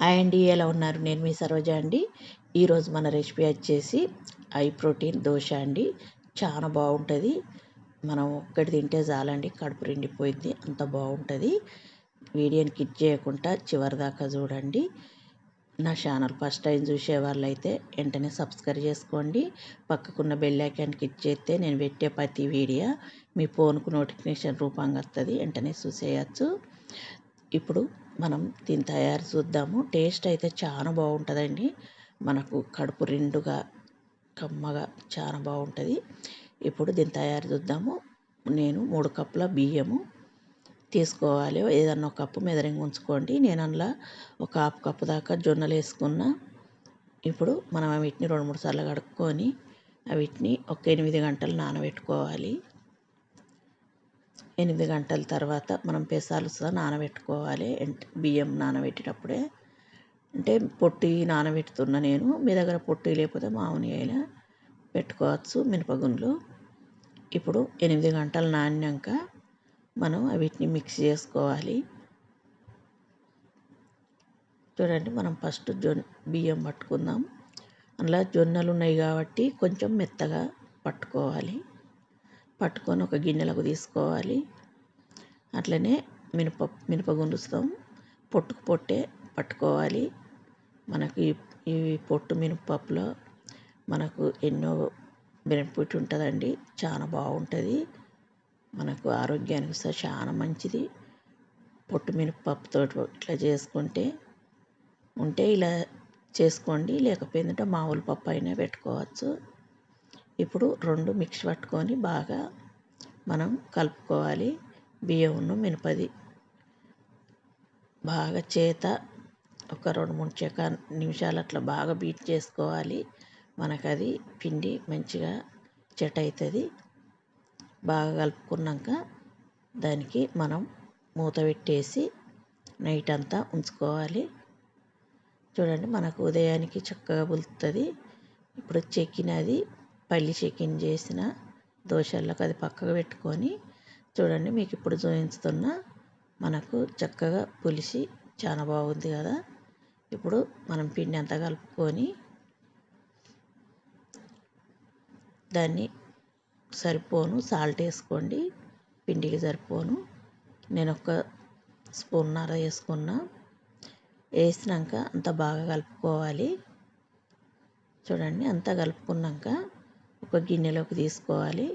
Hi ఎలా ఉన్నారు? నేను మీ సరోజ అండి. ఈరోజు మన రెసిపీ వచ్చేసి హై ప్రోటీన్ దోశ అండి. చాలా బాగుంటుంది. మనం ఒక్కటి తింటే చాలండి. కడుపు నిండిపోయింది. అంత బాగుంటుంది. వీడియోని కిట్ చేయకుండా చివరి దాకా చూడండి. నా ఛానల్ ఫస్ట్ టైం చూసే వాళ్ళైతే వెంటనే సబ్స్క్రైబ్ చేసుకోండి. పక్కకున్న బెల్ ఐకాన్ క్లిక్ చేస్తే నేను పెట్టే ప్రతి వీడియో మీ ఫోన్కు నోటిఫికేషన్ రూపంగా వస్తుంది. వెంటనే చూసేయచ్చు. ఇప్పుడు మనం దీని తయారు చూద్దాము. టేస్ట్ అయితే చాలా బాగుంటుందండి. మనకు కడుపు రెండుగా కమ్మగా చాలా బాగుంటుంది. ఇప్పుడు దీని తయారు చూద్దాము. నేను మూడు కప్పుల బియ్యము తీసుకోవాలి. ఏదన్నా ఒక కప్పు మెదరింగ్ ఉంచుకోండి. నేను అందులో ఒక హాఫ్ కప్పు దాకా జొన్నలు వేసుకున్న. ఇప్పుడు మనం వీటిని రెండు మూడు సార్లు కడుక్కొని వీటిని ఒక ఎనిమిది గంటలు నానబెట్టుకోవాలి. ఎనిమిది గంటల తర్వాత మనం పెసలు సహా నానబెట్టుకోవాలి. బియ్యం నానబెట్టేటప్పుడే. అంటే పొట్టి నానబెట్టుతున్నా నేను. మీ దగ్గర పొట్టి లేకపోతే మామూలుగా పెట్టుకోవచ్చు మినపగుండ్లు. ఇప్పుడు ఎనిమిది గంటలు నానినాక మనం వీటిని మిక్స్ చేసుకోవాలి. చూడండి మనం ఫస్ట్ జొన్న బియ్యం పట్టుకుందాం. అందులో జొన్నలు ఉన్నాయి కాబట్టి కొంచెం మెత్తగా పట్టుకోవాలి. పట్టుకొని ఒక గిన్నెలకు తీసుకోవాలి. అట్లనే మినప మినప గుండుస్తాం. పొట్టుకు పొట్టే పట్టుకోవాలి. మనకి ఈ పొట్టు మినపప్పులో మనకు ఎన్నో బెనిఫిట్ ఉంటుందండి. చాలా బాగుంటుంది. మనకు ఆరోగ్యానికి చాలా మంచిది. పొట్టు మినపప్పుతో ఇట్లా చేసుకుంటే ఉంటే ఇలా చేసుకోండి. లేకపోయిందంటే మామూలు పప్పు అయినా పెట్టుకోవచ్చు. ఇప్పుడు రెండు మిక్స్ పట్టుకొని బాగా మనం కలుపుకోవాలి. బియ్యంను మినపది. బాగా చేత ఒక రెండు మూడు చెక నిమిషాలు అట్లా బాగా బీట్ చేసుకోవాలి. మనకు అది పిండి మంచిగా చెట్ అవుతుంది బాగా కలుపుకున్నాక దానికి మనం మూత పెట్టేసి నైట్ అంతా ఉంచుకోవాలి. చూడండి మనకు ఉదయానికి చక్కగా పులుతుంది ఇప్పుడు చెక్కినది పల్లి చికెన్ చేసిన దోశల్లోకి అది పక్కకు పెట్టుకొని చూడండి మీకు ఇప్పుడు చూపిస్తున్న మనకు చక్కగా పులిసి చాలా బాగుంది కదా. ఇప్పుడు మనం పిండి అంతా కలుపుకొని దాన్ని సరిపోను సాల్ట్ వేసుకోండి పిండికి సరిపోను. నేను ఒక స్పూన్నర వేసుకున్నా. వేసినాక అంత బాగా కలుపుకోవాలి. చూడండి అంతా కలుపుకున్నాక ఒక గిన్నెలోకి తీసుకోవాలి.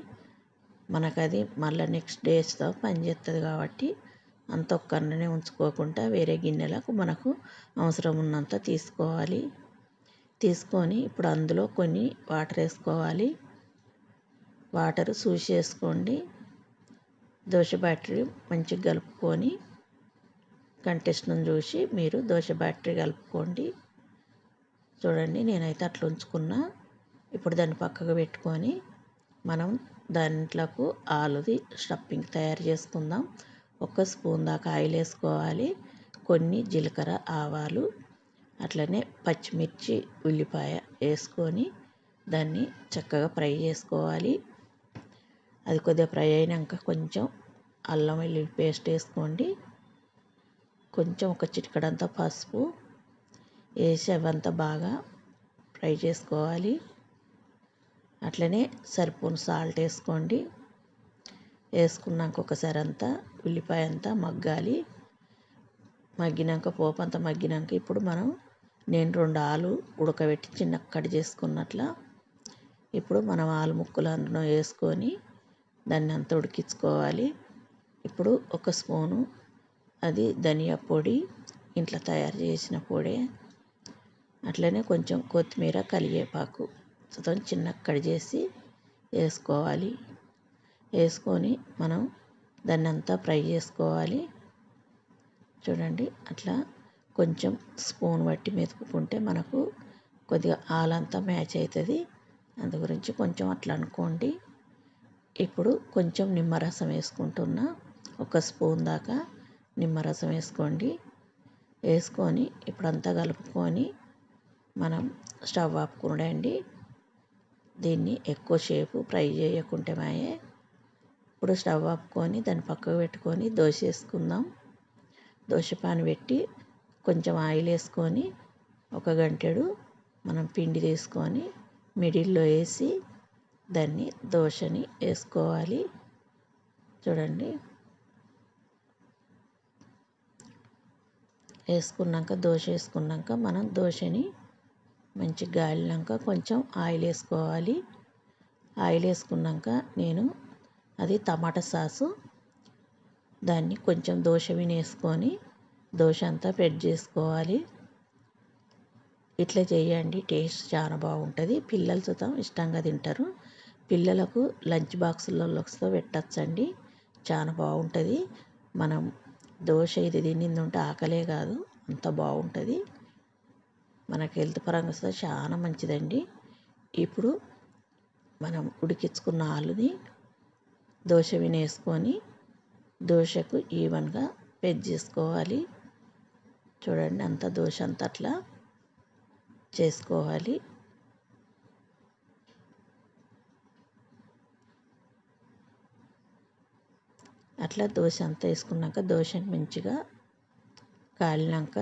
మనకు అది మళ్ళీ నెక్స్ట్ డేస్తో పనిచేస్తుంది కాబట్టి అంత ఒక్కనే ఉంచుకోకుండా వేరే గిన్నెలకు మనకు అవసరం ఉన్నంత తీసుకోవాలి. తీసుకొని ఇప్పుడు అందులో కొన్ని వాటర్ వేసుకోవాలి. వాటర్ చూసి వేసుకోండి దోశ బ్యాటరీ మంచిగా కలుపుకొని కంటెస్ట్ను చూసి మీరు దోశ బ్యాటరీ కలుపుకోండి. చూడండి నేనైతే అట్లా ఉంచుకున్నా. ఇప్పుడు దాన్ని పక్కకు పెట్టుకొని మనం దాంట్లోకి ఆలుది స్టఫింగ్ తయారు చేసుకుందాం. ఒక స్పూన్ దాకా ఆయిల్ వేసుకోవాలి. కొన్ని జీలకర్ర ఆవాలు అట్లనే పచ్చిమిర్చి ఉల్లిపాయ వేసుకొని దాన్ని చక్కగా ఫ్రై చేసుకోవాలి. అది కొద్దిగా ఫ్రై అయినాక కొంచెం అల్లం వెల్లుల్లి పేస్ట్ వేసుకోండి. కొంచెం ఒక చిటికడంతా పసుపు వేసి అవంతా బాగా ఫ్రై చేసుకోవాలి. అట్లనే సరిపోను సాల్ట్ వేసుకోండి. వేసుకున్నాక ఒకసారి అంతా ఉల్లిపాయ అంతా మగ్గాలి. మగ్గినాక పోపు అంతా మగ్గినాక ఇప్పుడు మనం నేను రెండు ఆలు ఉడకబెట్టి చిన్న కట్ చేసుకున్నట్ల ఇప్పుడు మనం ఆలు ముక్కలు అందులో వేసుకొని దాన్ని అంతా ఉడికించుకోవాలి. ఇప్పుడు ఒక స్పూను అది ధనియా పొడి ఇంట్లో తయారు చేసిన పొడి అట్లనే కొంచెం కొత్తిమీర కలిగేపాకు మొత్తం చిన్న కట్ చేసి వేసుకోవాలి. వేసుకొని మనం దాన్ని అంతా ఫ్రై చేసుకోవాలి. చూడండి అట్లా కొంచెం స్పూన్ బట్టి మెతుకుంటే మనకు కొద్దిగా ఆలంతా మ్యాచ్ అవుతుంది. అందు గురించి కొంచెం అట్లా అనుకోండి. ఇప్పుడు కొంచెం నిమ్మరసం వేసుకుంటున్నా ఒక స్పూన్ దాకా నిమ్మరసం వేసుకోండి. వేసుకొని ఇప్పుడంతా కలుపుకొని మనం స్టవ్ ఆపుకునండి దీన్ని ఎక్కువసేపు ఫ్రై చేయకుంటే మాయే. ఇప్పుడు స్టవ్ ఆపుకొని దాన్ని పక్కకు పెట్టుకొని దోశ వేసుకుందాం. దోశ పాన్ పెట్టి కొంచెం ఆయిల్ వేసుకొని ఒక గంటెడు మనం పిండి తీసుకొని మిడిల్లో వేసి దాన్ని దోశని వేసుకోవాలి. చూడండి. వేసుకున్నాక దోశ వేసుకున్నాక మనం దోశని మంచి గాలినాక కొంచెం ఆయిల్ వేసుకోవాలి. ఆయిల్ వేసుకున్నాక నేను అది టమాటా సాసు దాన్ని కొంచెం దోశ వినేసుకొని దోశ అంతా పెట్ చేసుకోవాలి. ఇట్లా చేయండి టేస్ట్ చాలా బాగుంటుంది. పిల్లలు చూద్దాం ఇష్టంగా తింటారు. పిల్లలకు లంచ్ బాక్సులలోకి పెట్టచ్చండి. చాలా బాగుంటుంది. మనం దోశ ఇది తినింది ఉంటే ఆకలే కాదు అంత బాగుంటుంది. మనకి హెల్త్ పరంగా వస్తే చాలా మంచిదండి. ఇప్పుడు మనం ఉడికించుకున్న ఆలుని దోశ వినేసుకొని దోశకు ఈవెన్గా పెజ్ చేసుకోవాలి. చూడండి అంత దోశ అంతా అట్లా చేసుకోవాలి. అట్లా దోశ అంతా వేసుకున్నాక దోశని మంచిగా కాలినాక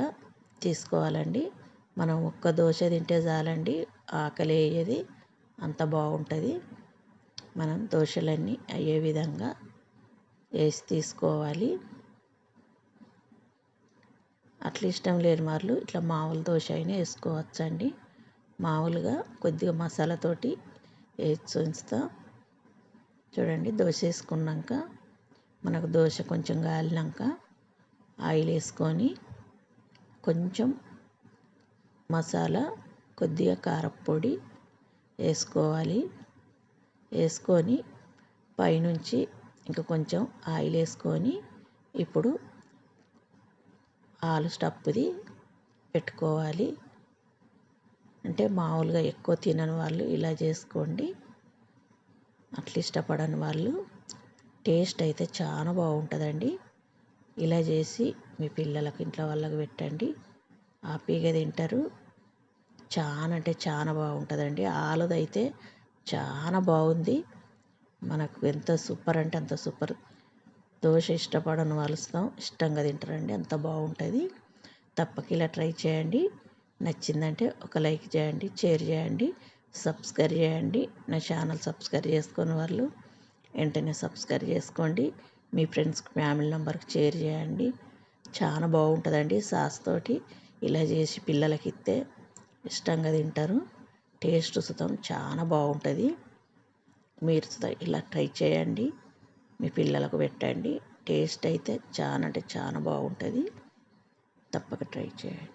తీసుకోవాలండి. మనం ఒక్క దోశ తింటే చాలండి ఆకలి వేయది అంత బాగుంటుంది. మనం దోశలన్నీ అయ్యే విధంగా వేసి తీసుకోవాలి. అట్లా ఇష్టం లేని వాళ్ళు ఇట్లా మామూలు దోశ అయినా వేసుకోవచ్చండి. మామూలుగా కొద్దిగా మసాలాతోటి వేసి ఉంచుతా. చూడండి దోశ వేసుకున్నాక మనకు దోశ కొంచెం కాలినాక ఆయిల్ వేసుకొని కొంచెం మసాలా కొద్దిగా కారపొడి వేసుకోవాలి. వేసుకొని పైనుంచి ఇంకా కొంచెం ఆయిల్ వేసుకొని ఇప్పుడు ఆలు స్టఫ్ది పెట్టుకోవాలి. అంటే మామూలుగా ఎక్కువ తినని వాళ్ళు ఇలా చేసుకోండి. అట్లా ఇష్టపడని వాళ్ళు టేస్ట్ అయితే చాలా బాగుంటుందండి. ఇలా చేసి మీ పిల్లలకు ఇంట్లో వాళ్ళకి పెట్టండి. హ్యాపీగా తింటారు. చాలా అంటే చాలా బాగుంటుందండి. ఆలుదైతే చాలా బాగుంది. మనకు ఎంత సూపర్ అంటే అంత సూపర్. దోశ ఇష్టపడని వాళ్ళు ఇష్టంగా తింటారండి. అంత బాగుంటుంది. తప్పక ఇలా ట్రై చేయండి. నచ్చిందంటే ఒక లైక్ చేయండి షేర్ చేయండి సబ్స్క్రైబ్ చేయండి. నా ఛానల్ సబ్స్క్రైబ్ చేసుకుని వాళ్ళు వెంటనే సబ్స్క్రైబ్ చేసుకోండి. మీ ఫ్రెండ్స్కి ఫ్యామిలీ మెంబర్కి షేర్ చేయండి. చాలా బాగుంటుందండి సాస్ తోటి. ఇలా చేసి పిల్లలకి ఇస్తే ఇష్టంగా తింటారు. టేస్ట్ సుతం చాలా బాగుంటుంది. మీరు ఇలా ట్రై చేయండి. మీ పిల్లలకు పెట్టండి. టేస్ట్ అయితే చాలా అంటే చాలా బాగుంటుంది. తప్పక ట్రై చేయండి.